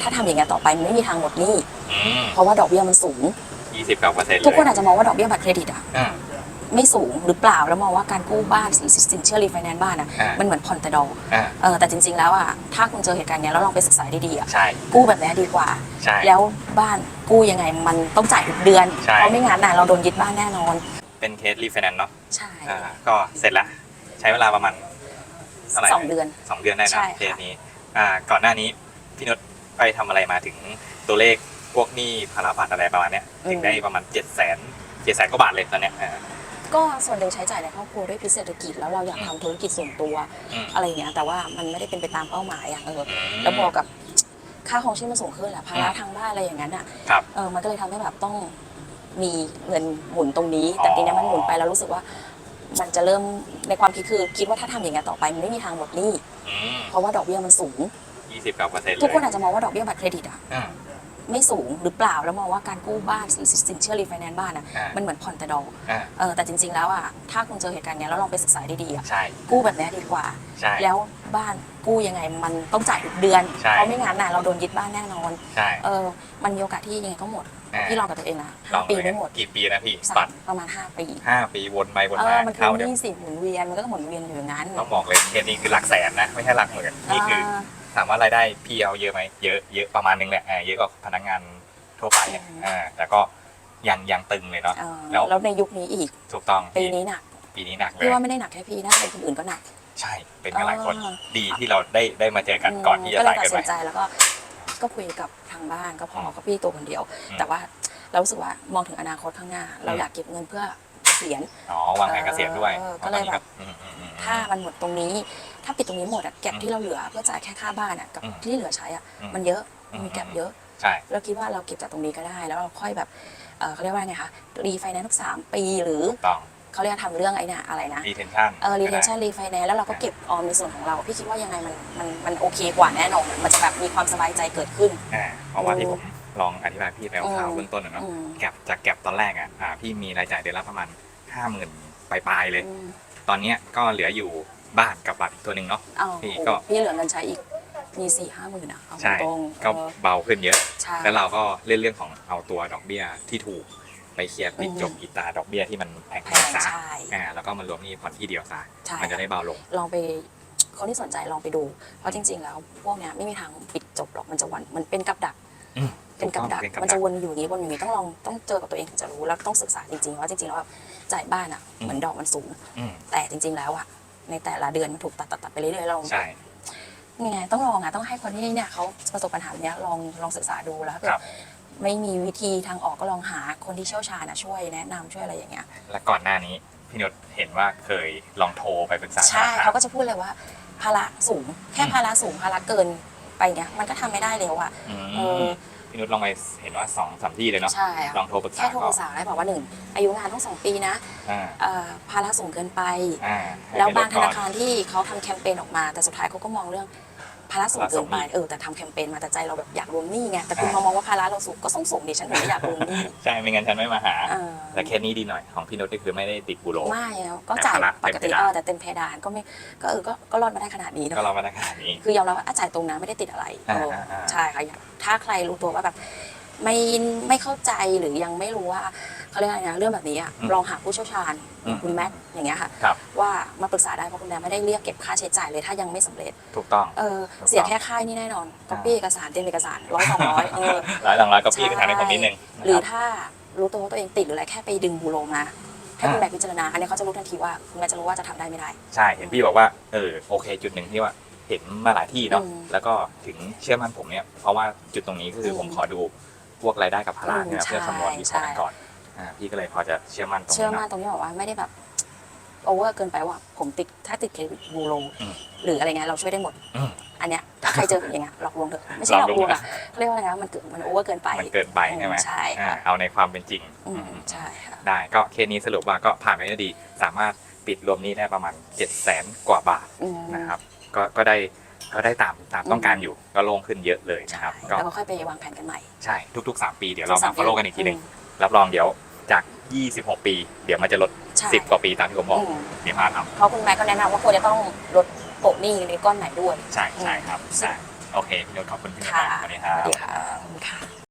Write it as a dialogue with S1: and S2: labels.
S1: ถ้าทำอย่างเงี้ยต่อไปมันไม่มีทางหมดหนี้
S2: อืม
S1: เพราะว่าดอกเบี้ยมันสูง
S2: ยี่สิบเก้าเปอร์เซ็นต์
S1: ทุกคนอาจจะมองว่าดอกเบี้ยบัตรเครดิตอะ
S2: อ่า
S1: ไม่สูงหรือเปล่าแล้วมองว่าการกู้บ้านสินเชื่อรีไฟแนนซ์บ้านอะ
S2: อ่ามั
S1: มันเหมือนผ่อนแต่ดอก
S2: อ่า
S1: เออแต่จริง ๆ แล้วอะถ้าคุณเจอเหตุการณ์เนี้ยแล้วลองไปศึกษาดีๆอะ
S2: ใช่
S1: กู้แบบเนี้ยดีกว่า
S2: ใช่
S1: แล้วบ้านกู้ยังไงมันต้องจ่ายทุกเดือน
S2: ใช่
S1: เพราะไม่งั้นน่ะเราโดนยึดบ้านแน่นอน
S2: เป็นเคสรีไฟแนนซ์เนาะ
S1: ใช่
S2: อ่าก็เสร็จละใช้เวลาประมาณ เท่าไหร่
S1: สองเดือน
S2: สองเดือนได้
S1: ใช่
S2: นะ
S1: ค่ะ
S2: เคสนี้ อ่า ก่อนหน้านี้พี่นุช ไปทำอะไรมาถึงตัวเลขพวกหนี้ภาระบัตรอะไรประมาณเนี้ยถึงได้ประมาณเจ็ดแสนเจ็ดแสนกว่าบาทเลยตอนเนี้ยอ่า
S1: ก็ส่วนหนึ่งใช้จ่ายในครอบครัวด้วยพิเศรษฐกิจแล้วเราอยากทำธุรกิจส่วนตัว
S2: อืม
S1: อะไรอย่างเงี้ยแต่ว่ามันไม่ได้เป็นไปตามเป้าหมายอะเออ
S2: อืม
S1: แล้วบวกกับค่าของชีพมันสูงขึ้นแหละภาระ
S2: อืม
S1: ทางบ้านอะไรอย่างนั้นอะ
S2: ครับ
S1: เออมันก็เลยทำให้แบบต้องมีเงินหมุนตรงนี้ แต่
S2: อ๋อ
S1: ทีเนี้ยมันหมุนไปแล้วรู้สึกว่า มันจะเริ่มในความคิดคือคิดว่าถ้าทำอย่างเงี้ยต่อไปมันไม่มีทางหมดหนี้
S2: อืม
S1: เพราะว่าดอกเบี้ยมันสูง
S2: ยี่สิบเก้าเปอร์เซ็นต์
S1: ทุกคนอาจจะมองว่าดอกเบี้ยบัตรเครดิตอะ
S2: อ่า
S1: ไม่สูงหรือเปล่าแล้วมองว่าการกู้บ้านสินเชื่อรีไฟแนนซ์บ้านอะ
S2: อ่า
S1: มันเหมือนผ่อนแต่ดอก
S2: อ่า
S1: เออแต่จริง ๆ แล้วอะถ้าคุณเจอเหตุการณ์เนี้ยแล้วลองไปศึกษาดีๆอะ
S2: ใช่
S1: กู้แบบเนี้ยดีกว่า
S2: ใช่
S1: แล้วบ้านกู้ยังไงมันต้องจ่ายทุกเดือน
S2: ใช่
S1: เพราะไม่งั้นน่ะเราโดนยึดบ้านแน่นอน
S2: ใช่
S1: เออมันมีโอกาสที่ยังไงก็หมด
S2: อ่า
S1: พี่ลองกับตัวเองนะ
S2: ล
S1: ห้า
S2: อง
S1: ปี
S2: เลย
S1: ไม่หมด
S2: กี่ปีนะพี่
S1: สา
S2: บั
S1: ม
S2: ตร
S1: ประมาณห้าปี
S2: ห้าปีวนไปวน
S1: เอ
S2: มา
S1: อมันคือ
S2: เท่าเดิ
S1: ห
S2: ม
S1: นี้สินหมุนเวียนมันก็หมุนเวียนอยู่อย่างนั้น
S2: ต้องบอกเลยเคสนี้คือหลักแสนนะ ไม่ใช่หลักหมื่นนี่คือ
S1: อ่า
S2: ถามว่ารายได้พี่เอาเยอะไหมเยอะเยอะประมาณนึงแหละอ่าเยอะกว่าพนักงานทั่วไปอะ
S1: อืม
S2: อ่าแต่ก็ยังยังตึงเลยเนาะ
S1: เออ
S2: แล้ว
S1: แล้วในยุคนี้อีก
S2: ถูกต้อง
S1: ปีนี้หนัก
S2: ปีนี้หนักเล
S1: พี่
S2: ย
S1: ว่าไม่ได้หนักแค่พี่น่าจะเป็นคนอื่นก็หนัก
S2: ใช่เป็นกันหลายคน
S1: อ่า
S2: ดีที่เราได้ได้มาเจอกันก่อนที่จะ
S1: ก็เล
S2: สายย
S1: ตัด
S2: เกิน
S1: สิ
S2: ไป
S1: นใจแล้วก็ก็คุยกับทางบ้านก็พอ
S2: อืม
S1: ก็พี่ตัวคนเดียว
S2: อืม
S1: แต่ว่าเรารู้สึกว่ามองถึงอนาคตข้างหน้า เรา
S2: อืม
S1: อยากเก็บเงินเพื่อเกษียณ
S2: อ๋อวางแผนเกษียณด้วย
S1: เออก็เลยแบบ
S2: อืมอืมอืม
S1: ถ้ามันหมดตรงนี้ ถ้าปิดตรงนี้หมดอะแก็บ
S2: อืม
S1: ที่เราเหลือเพื่อจ่ายแค่ค่าบ้านอะกับ
S2: อืม
S1: ที่เหลือใช้อะ
S2: อืม
S1: มันเยอะ
S2: อืม
S1: มีแก็บเยอะ
S2: ใช่
S1: เราคิดว่าเราเก็บจากตรงนี้ก็ได้ แล้วเราค่อยแบบเออเขาเรียกว่าไงคะรีไฟแนนซ์ทุกสามปีหรือ
S2: ถูกต้อง
S1: เขาเรียกทำเรื่องไอ้เนี่ยอะไรนะ
S2: retention
S1: เออ retention refinance แล้วเราก็เก็บออมในส่วนของเรา พี่คิดว่ายังไงมันมันมันโอเคกว่าแน่นอนมันจะแบบมีความสบายใจเกิดขึ้น
S2: อ่าเพราะว่าที่
S1: อื
S2: ผมมลองอธิบายพี่ไปคร่าวๆเบื้องต้นอะเนาะ
S1: อืม
S2: แก็บจากแก็บตอนแรกอะอ่าพี่มีรายจ่ายเดือนละประมาณห้าหมื่นปลายๆเลย
S1: อืม
S2: ตอนเนี้ยก็เหลืออยู่บ้านกับบัตรอีกตัวหนึ่งเนาะ
S1: เอา
S2: พี่
S1: โอ้
S2: ก็
S1: พี่เหลือเงินใช้อีกมีสี่ห้าหมื่นอะเอา
S2: ใช่
S1: ตรงๆ
S2: ก็
S1: เออ
S2: เบาขึ้นเยอะ
S1: ใช่
S2: แล้วเราก็เล่นเรื่องของเอาตัวดอกเบี้ยที่ถูกไปเคลียร์ปิด
S1: อืม
S2: จบอีตาดอกเบี้ยที่มันแพ
S1: แพ
S2: ง
S1: ง
S2: ๆซะ
S1: ใช่
S2: อ่าแล้วก็มารวมหนี่ผ่อนที่เดียวซะ
S1: ใช่
S2: มันจะได้เบาลง
S1: ลองไปคนที่สนใจลองไปดู เพราะจริง ๆ แล้วพวกเนี้ยไม่มีทางปิดจบหรอกมันจะวันมันเป็นกับดัก
S2: อืม
S1: เป็นกับดัก
S2: ถูกต้องเป็นกับดัก
S1: มันจะวนอยู่อย่างนี้วนอยู่อย่างนี้ต้องลองต้องเจอกับตัวเองถึงจะรู้แล้วต้องศึกษาจริงๆว่าจริงๆแล้ว จ่ายบ้านอะ
S2: อืม
S1: เหมือนดอกมันสูง
S2: อืม
S1: แต่จริง ๆ แล้วอะในแต่ละเดือนมันถูกตัดตัดตัดไปเรื่อยๆเรา
S2: ใช่
S1: ยังไงต้องลองอะต้องให้คนที่เนี่ยเขาประสบปัญหาแบบเนี้ยลองลองศึกษาดูแล้ว
S2: ครับ
S1: ไม่มีวิธีทางออกก็ลองหาคนที่เชี่ยวชาญอะช่วยแนะนำช่วยอะไรอย่างเงี้ย
S2: และก่อนหน้านี้พี่นุชเห็นว่าเคยลองโทรไปปรึกษา
S1: ใช่
S2: ธนคร
S1: เขาก็จะพูดเลยว่า ภาระสูงแค่
S2: อืม
S1: ภาระสูงภาระเกินไปเงี้ยมันก็ทำไม่ได้แล้วอะ
S2: อืม
S1: เออ
S2: พี่นุชลองไปเห็นว่าสองสามที่เลยเนาะ
S1: ใช่อะ
S2: ลองโทรปรึกษา
S1: แค่โทร
S2: ก็
S1: ปรึกษาได้บอกว่าหนึ่งอายุงานต้องสองปีนะ
S2: อ่า
S1: เอ่อภาระสูงเกินไป
S2: อ่าให้
S1: แล้ว
S2: ไป
S1: บาง
S2: ด
S1: ธ
S2: ก่อ
S1: นาคารที่เขาทำแคมเปญออกมา แต่สุดท้ายเขาก็มองเรื่อง ภาระสูงเกินไป
S2: ภาระสูงอีก
S1: เออแต่ทำแคมเปญมาแต่ใจเราแบบอยากรวมหนี้ไงแต่คุณ
S2: อ่าม
S1: มามองว่าภาระเราสูงก็ต้องสูงดิฉันถึงไม่อยากรวมหนี้
S2: ใช่ไม่งั้นฉันไม่มาหา
S1: เออ
S2: แต่เคสนี้ดีหน่อยของพี่นุชก็คือไม่ได้ติดบูโร
S1: ไม่แล้วก็จ่าย
S2: แต่ภาระ
S1: ปกติ
S2: เต็มเพดาน
S1: เออแต่เต็มเพดานก็ไม่ก็เออก็ก็รอดมาได้ขนาดนี้เน
S2: ก็
S1: อะ
S2: เรามาได้ขนาดนี้
S1: คือยอมรับว่าอะจ่ายตรงนะไม่ได้ติดอะไร
S2: อ่า
S1: เออ
S2: อ่าอ่า
S1: ใช่ค่ะอยากถ้าใครรู้ตัวว่าแบบไม่ไม่เข้าใจหรือยังไม่รู้ว่า เขาเรียกอะไรนะเรื่องแบบนี้อะลองหาผู้เชี่ยวชาญ
S2: อืม
S1: คุณแม็กอย่างเงี้ยค่ะ
S2: ครับ
S1: ว่ามาปรึกษาได้เพราะคุณแม่ไม่ได้เรียกเก็บค่าใช้จ่ายเลยถ้ายังไม่สำเร็จ
S2: ถูกต้อง
S1: เออ
S2: ถูกต้อง
S1: เสียแค่ค่ายนี่แน่นอนก๊อปปี้เอกสารเตรียมเอกสารร้อยสองร้อยเออ
S2: หลายหลังร้อยก็พี่ก็ทางให้ผมนิดนึง
S1: หรือ
S2: นะครับ
S1: ถ้ารู้ตัวว่าตัวเองติดหรืออะไรแค่ไปดึงบูโรมาให้คุณ
S2: อ่า
S1: แม่พิจารณาอันนี้เขาจะรู้ทันทีว่าคุณแม่จะรู้ว่าจะทำได้ไม่ได้
S2: ใช่เห็นพี่บอกว่าเออโอเค จุดหนึ่งที่ว่าเห็นมาหลายที่เนาะ
S1: อืม
S2: แล้วก็ถึงเชื่อมั่นผมเนี่ยเพราะว่าจุดตรงนี้ก็คืออ
S1: ม
S2: ผมขอดูพวกรายได้กับภาระเนี่ย
S1: อืม
S2: เพื่อคำนวณ
S1: ใช่
S2: วิเคราะห์กัน
S1: ใช่
S2: ก่อน อ่าพี่ก็เลยพอจะเชื่อมั่นตรง
S1: เชื่อ
S2: นี้
S1: มั่น
S2: เนาะ
S1: ตรงที่บอกว่าไม่ได้แบบโอเวอร์เกินไปว่า ผมติดถ้าติดเครดิตบูโร
S2: อืม
S1: หรืออะไรเงี้ยเราช่วยได้หมด
S2: อืม
S1: อันเนี้ยถ้าใครเจออย่างเงี้ยหลอกลวงเถอะไม่ใช่หลอกลวงอะเรียกว่าอะไรนะมันเกิดมันโอเวอร์เกินไป
S2: มันเกินไปใช่ไหม
S1: ใช่
S2: อ่า
S1: ค่ะ
S2: เอาในความเป็นจริง
S1: อืม
S2: อืม
S1: ใช่ค่ะ
S2: ได้ก็เคสนี้สรุปว่าก็ผ่านไปได้ดี สามารถปิดรวมหนี้ได้ประมาณ7จ็ดแสนกว่าบาท
S1: อืม
S2: นะครับก็ก็ได้ก็ได้ตามตามต้องการอยู่ก็โล่งขึ้นเยอะเลย
S1: ใช่
S2: นะครับ ก็
S1: แล้วก็ค่อยไปวางแผนกันใหม่
S2: ใช่ทุกๆ 3 ปีเดี๋ยวเรา
S1: ทุกๆสา
S2: มามฟอลโล่กันอีกทีหนึ่ง
S1: อืม
S2: รับรองเดี๋ยว จาก 26 ปี เดี๋ยวมันจะลด
S1: ใช่
S2: 10 กว่าปีตามที่ผมบอก
S1: อืม
S2: เดี๋ยวพาท
S1: เพราะคุณแม่ก็แนะนำว่าควรจะต้องลดโปะหนี้ในก้อนไหนด้วยำ
S2: ใช่ใช่ครับ
S1: ซึ่ง
S2: ใช่โอเคพี่นุชขอบคุณพี่นุช
S1: ค่ะ
S2: มากสวัสดีครับ
S1: สวัสดีค่ะขอบคุณค่ะ